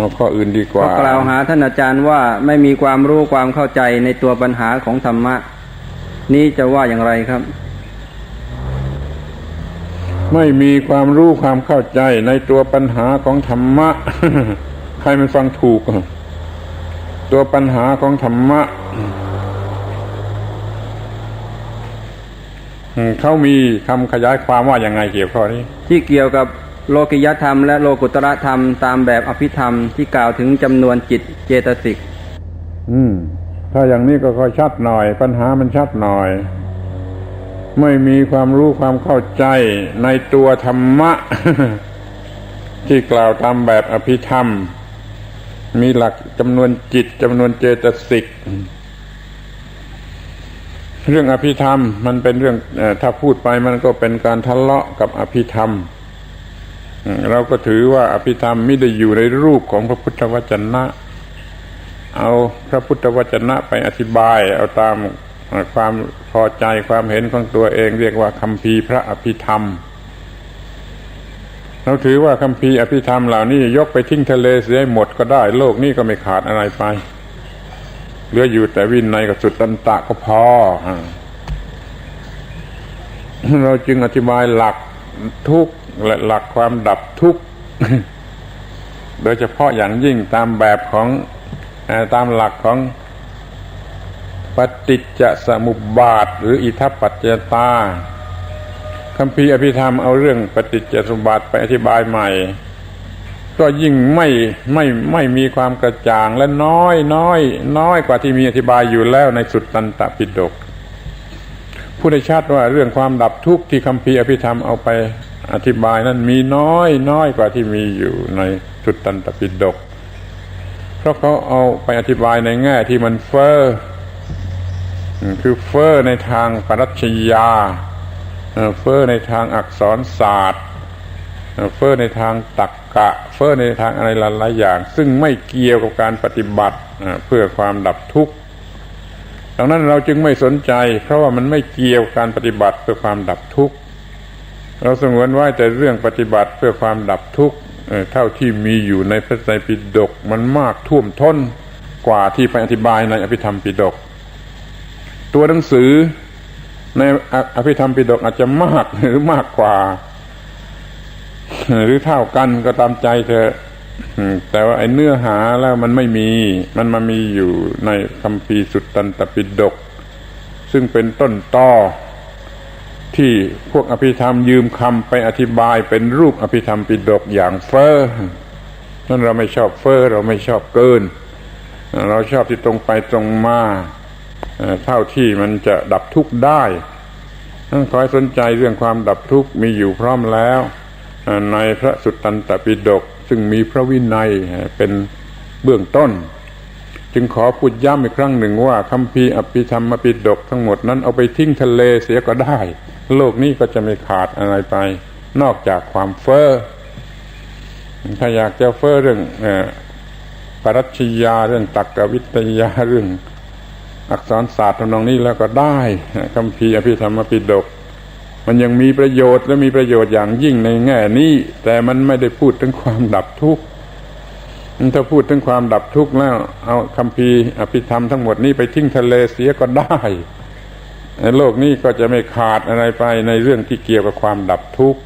เอาข้ออื่นดีกก็ว่า กล่าวหาท่านอาจารย์ว่าไม่มีความรู้ความเข้าใจในตัวปัญหาของธรรมะ นี้จะว่าอย่างไรครับ ไม่มีความรู้ความเข้าใจในตัวปัญหาของธรรมะ ใครมันฟังถูกอะตัวปัญหาของธรรมะอืมเขามีคำขยายความว่าอย่างไงเกี่ยวกับข้อนี้ ที่เกี่ยวกับ โลกิยธรรมและโลกุตระธรรมตามแบบอภิธรรมที่กล่าวถึงจำนวนจิตเจตสิก อืม ถ้าอย่างนี้ก็ค่อยชัดหน่อย ปัญหามันชัดหน่อย ไม่มีความรู้ความเข้าใจในตัวธรรมะ ที่กล่าวตามแบบอภิธรรม มีหลักจำนวนจิตจำนวนเจตสิกเรื่องอภิธรรมมันเป็นเรื่องถ้าพูดไปมันก็เป็นการทะเลาะกับอภิธรรม เราก็ถือว่าอภิธรรมไม่ได้อยู่ในรูปของพระพุทธวจนะ เอาพระพุทธวจนะไปอธิบาย เอาตามความพอใจความเห็นของตัวเอง เรียกว่าคำพีพระอภิธรรม เราถือว่าคำพีอภิธรรมเหล่านี้ยกไปทิ้งทะเลเสียหมดก็ได้ โลกนี้ก็ไม่ขาดอะไรไปเหลืออยู่แต่วินัยกับสุดตันตะก็พอเราจึงอธิบายหลักทุก และหลักความดับทุกข์โดยเฉพาะอย่างยิ่งตามแบบของตามหลักของปฏิจจสมุปบาท หรืออิทัปปัจจตาคำพีอภิธรรมเอาเรื่องปฏิจจสมุปบาทไปอธิบายใหม่ ก็ยิ่งไม่ไม่ไม่มีความกระจ่างและน้อยน้อยน้อยกว่าที่มีอธิบายอยู่แล้วในสุดตันตปิฎกผู้ได้ชัดว่าเรื่องความดับทุกข์ที่คำพีอภิธรรมเอาไป อธิบายนั้นมีน้อยน้อยกว่าที่มีอยู่ในสุดตันตปิฎกเพราะเขาเอาไปอธิบายในแง่ที่มันเฟอ้อคือเฟอ้อในทางปรัชญาเฟอ้อในทางอักษรศาสตร์ เฟอ้อในทางตักกะ เฟอ้อในทางอะไรหลายๆอย่าง ซึ่งไม่เกี่ยวกับการปฏิบัติเพื่อความดับทุกข์ดังนั้นเราจึงไม่สนใจ เพราะว่ามันไม่เกี่ยวกับการปฏิบัติเพื่อความดับทุกข์ เราสงวนไว้แต่เรื่องปฏิบัติเพื่อความดับทุกข์เท่าที่มีอยู่ในพระไตรปิฎกมันมากท่วมท้นกว่าที่ไปอธิบายในอภิธรรมปิฎกตัวหนังสือในอภิธรรมปิฎกอาจจะมากหรือมากกว่า หรือเท่ากันก็ตามใจเธอแต่ว่าไอ้เนื้อหาแล้วมันไม่มี มันมามีอยู่ในคำพีสุตตันตปิฎกซึ่งเป็นต้นต่อ ที่พวกอภิธรรมยืมคำไปอธิบายเป็นรูปอภิธรรมปิฎกอย่างเฟอ้อนั่นเราไม่ชอบเฟอ้อเราไม่ชอบเกิน เราชอบที่ตรงไปตรงมาเท่าที่มันจะดับทุกข์ได้ต้องคอยสนใจเรื่องความดับทุกข์มีอยู่พร้อมแล้วในพระสุตตันตปิฎกซึ่งมีพระวินัยเป็นเบื้องต้น จึงขอพูดย้ำอีกครั้งหนึ่งว่าคำพีอภิธรรมปิฎกทั้งหมดนั้นเอาไปทิ้งทะเลเสียก็ได้ โลกนี้ก็จะไม่ขาดอะไรไป นอกจากความเฟ้อถ้าอยากจะเฟ้อเรื่องปรัชญาเรื่องตรรกวิทยาเรื่องอักษรศาสตร์ทำนองนี้แล้วก็ได้คำพีอภิธรรมปิฎกมันยังมีประโยชน์และมีประโยชน์อย่างยิ่งในแง่นี้ แต่มันไม่ได้พูดถึงความดับทุกข์ถ้าพูดถึงความดับทุกข์แล้ว เอาคำพีอภิธรรมทั้งหมดนี้ไปทิ้งทะเลเสียก็ได้ โลกนี้ก็จะไม่ขาดอะไรไปในเรื่องที่เกี่ยวกับความดับทุกข์